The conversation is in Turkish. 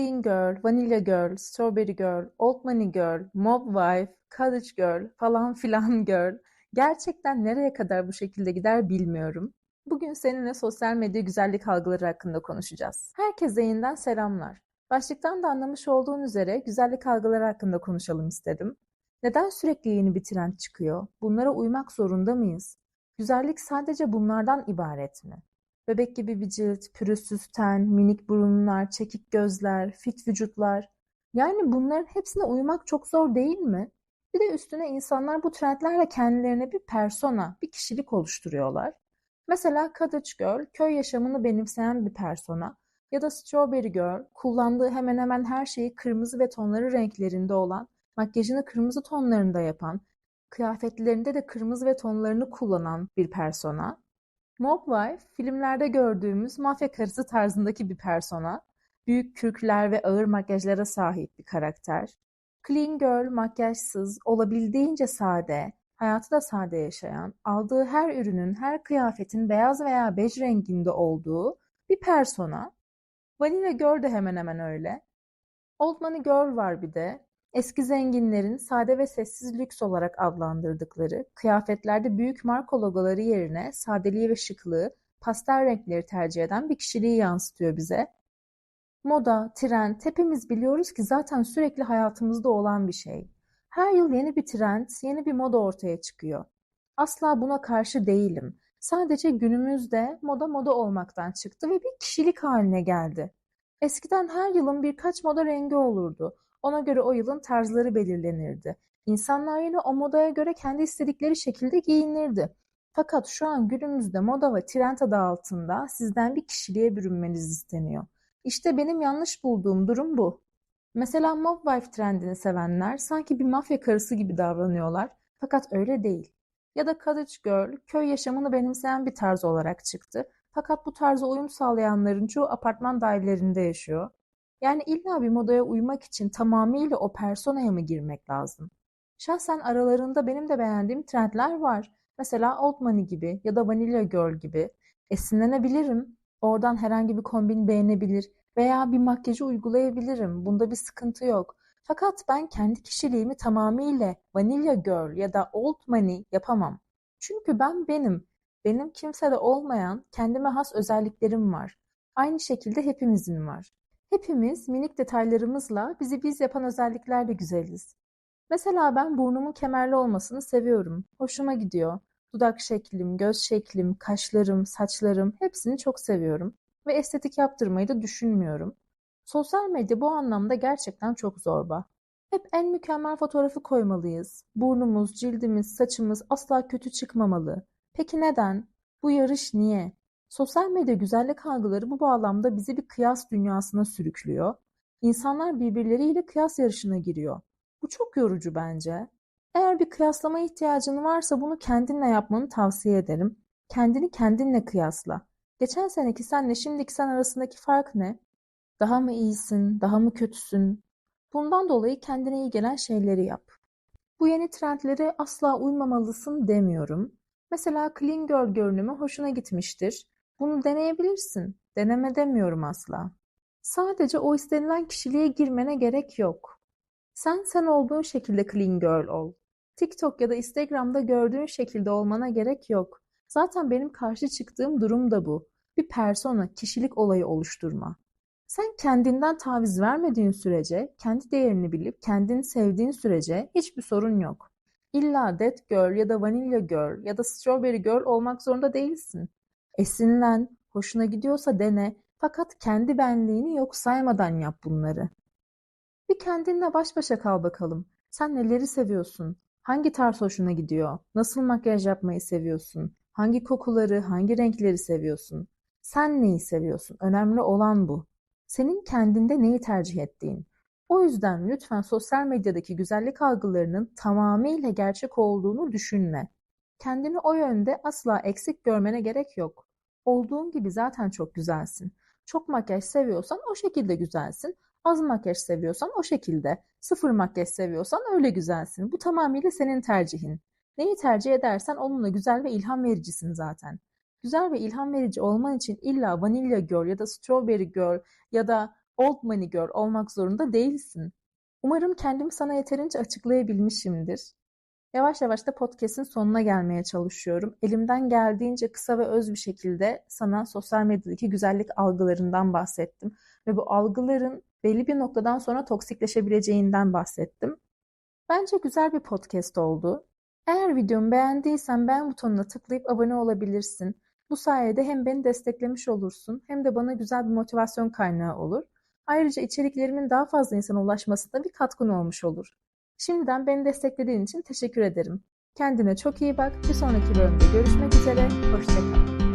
Clean Girl, Vanilla Girl, Strawberry Girl, Old Money Girl, Mob Wife, College Girl falan filan girl. Gerçekten nereye kadar bu şekilde gider bilmiyorum. Bugün seninle sosyal medya güzellik algıları hakkında konuşacağız. Herkese yeniden selamlar. Başlıktan da anlamış olduğun üzere güzellik algıları hakkında konuşalım istedim. Neden sürekli yeni bir trend çıkıyor? Bunlara uymak zorunda mıyız? Güzellik sadece bunlardan ibaret mi? Bebek gibi bir cilt, pürüzsüz ten, minik burunlar, çekik gözler, fit vücutlar. Yani bunların hepsine uymak çok zor değil mi? Bir de üstüne insanlar bu trendlerle kendilerine bir persona, bir kişilik oluşturuyorlar. Mesela Cottage Girl, köy yaşamını benimseyen bir persona ya da Strawberry Girl, kullandığı hemen hemen her şeyi kırmızı ve tonları renklerinde olan, makyajını kırmızı tonlarında yapan, kıyafetlerinde de kırmızı ve tonlarını kullanan bir persona. Wife, filmlerde gördüğümüz mafya karısı tarzındaki bir persona. Büyük kürkler ve ağır makyajlara sahip bir karakter. Clean Girl, makyajsız, olabildiğince sade, hayatı da sade yaşayan, aldığı her ürünün, her kıyafetin beyaz veya bej renginde olduğu bir persona. Vanilla Girl de hemen hemen öyle. Old Money Girl var bir de. Eski zenginlerin sade ve sessiz lüks olarak adlandırdıkları, kıyafetlerde büyük marka logoları yerine sadeliği ve şıklığı, pastel renkleri tercih eden bir kişiliği yansıtıyor bize. Moda, trend, hepimiz biliyoruz ki zaten sürekli hayatımızda olan bir şey. Her yıl yeni bir trend, yeni bir moda ortaya çıkıyor. Asla buna karşı değilim. Sadece günümüzde moda moda olmaktan çıktı ve bir kişilik haline geldi. Eskiden her yılın birkaç moda rengi olurdu. Ona göre o yılın tarzları belirlenirdi. İnsanlar yine o modaya göre kendi istedikleri şekilde giyinirdi. Fakat şu an günümüzde moda ve trend adı altında sizden bir kişiliğe bürünmeniz isteniyor. İşte benim yanlış bulduğum durum bu. Mesela mob wife trendini sevenler sanki bir mafya karısı gibi davranıyorlar. Fakat öyle değil. Ya da cottage girl, köy yaşamını benimseyen bir tarz olarak çıktı. Fakat bu tarza uyum sağlayanların çoğu apartman dairelerinde yaşıyor. Yani illa bir modaya uymak için tamamıyla o personaya mı girmek lazım? Şahsen aralarında benim de beğendiğim trendler var. Mesela Old Money gibi ya da Vanilla Girl gibi. Esinlenebilirim. Oradan herhangi bir kombin beğenebilir veya bir makyajı uygulayabilirim. Bunda bir sıkıntı yok. Fakat ben kendi kişiliğimi tamamıyla Vanilla Girl ya da Old Money yapamam. Çünkü ben benim. Benim kimsede olmayan kendime has özelliklerim var. Aynı şekilde hepimizin var. Hepimiz minik detaylarımızla bizi biz yapan özelliklerle güzeliz. Mesela ben burnumun kemerli olmasını seviyorum. Hoşuma gidiyor. Dudak şeklim, göz şeklim, kaşlarım, saçlarım hepsini çok seviyorum ve estetik yaptırmayı da düşünmüyorum. Sosyal medya bu anlamda gerçekten çok zorba. Hep en mükemmel fotoğrafı koymalıyız. Burnumuz, cildimiz, saçımız asla kötü çıkmamalı. Peki neden? Bu yarış niye? Sosyal medya güzellik algıları bu bağlamda bizi bir kıyas dünyasına sürüklüyor. İnsanlar birbirleriyle kıyas yarışına giriyor. Bu çok yorucu bence. Eğer bir kıyaslama ihtiyacın varsa bunu kendinle yapmanı tavsiye ederim. Kendini kendinle kıyasla. Geçen seneki senle şimdiki sen arasındaki fark ne? Daha mı iyisin, daha mı kötüsün? Bundan dolayı kendine iyi gelen şeyleri yap. Bu yeni trendlere asla uymamalısın demiyorum. Mesela clean girl görünümü hoşuna gitmiştir. Bunu deneyebilirsin. Deneme demiyorum asla. Sadece o istenilen kişiliğe girmene gerek yok. Sen sen olduğun şekilde clean girl ol. TikTok ya da Instagram'da gördüğün şekilde olmana gerek yok. Zaten benim karşı çıktığım durum da bu. Bir persona, kişilik olayı oluşturma. Sen kendinden taviz vermediğin sürece, kendi değerini bilip kendini sevdiğin sürece hiçbir sorun yok. İlla Dead Girl ya da Vanilla Girl ya da Strawberry Girl olmak zorunda değilsin. Esinlen, hoşuna gidiyorsa dene fakat kendi benliğini yok saymadan yap bunları. Bir kendinle baş başa kal bakalım. Sen neleri seviyorsun? Hangi tarz hoşuna gidiyor? Nasıl makyaj yapmayı seviyorsun? Hangi kokuları, hangi renkleri seviyorsun? Sen neyi seviyorsun? Önemli olan bu. Senin kendinde neyi tercih ettiğin. O yüzden lütfen sosyal medyadaki güzellik algılarının tamamıyla gerçek olduğunu düşünme. Kendini o yönde asla eksik görmene gerek yok. Olduğun gibi zaten çok güzelsin. Çok makyaj seviyorsan o şekilde güzelsin. Az makyaj seviyorsan o şekilde. Sıfır makyaj seviyorsan öyle güzelsin. Bu tamamıyla senin tercihin. Neyi tercih edersen onunla güzel ve ilham vericisin zaten. Güzel ve ilham verici olman için illa Vanilla Girl ya da Strawberry Girl ya da old money girl olmak zorunda değilsin. Umarım kendimi sana yeterince açıklayabilmişimdir. Yavaş yavaş da podcast'in sonuna gelmeye çalışıyorum. Elimden geldiğince kısa ve öz bir şekilde sana sosyal medyadaki güzellik algılarından bahsettim. Ve bu algıların belli bir noktadan sonra toksikleşebileceğinden bahsettim. Bence güzel bir podcast oldu. Eğer videomu beğendiysen beğen butonuna tıklayıp abone olabilirsin. Bu sayede hem beni desteklemiş olursun hem de bana güzel bir motivasyon kaynağı olur. Ayrıca içeriklerimin daha fazla insana ulaşmasında bir katkın olmuş olur. Şimdiden beni desteklediğin için teşekkür ederim. Kendine çok iyi bak. Bir sonraki bölümde görüşmek üzere. Hoşçakal.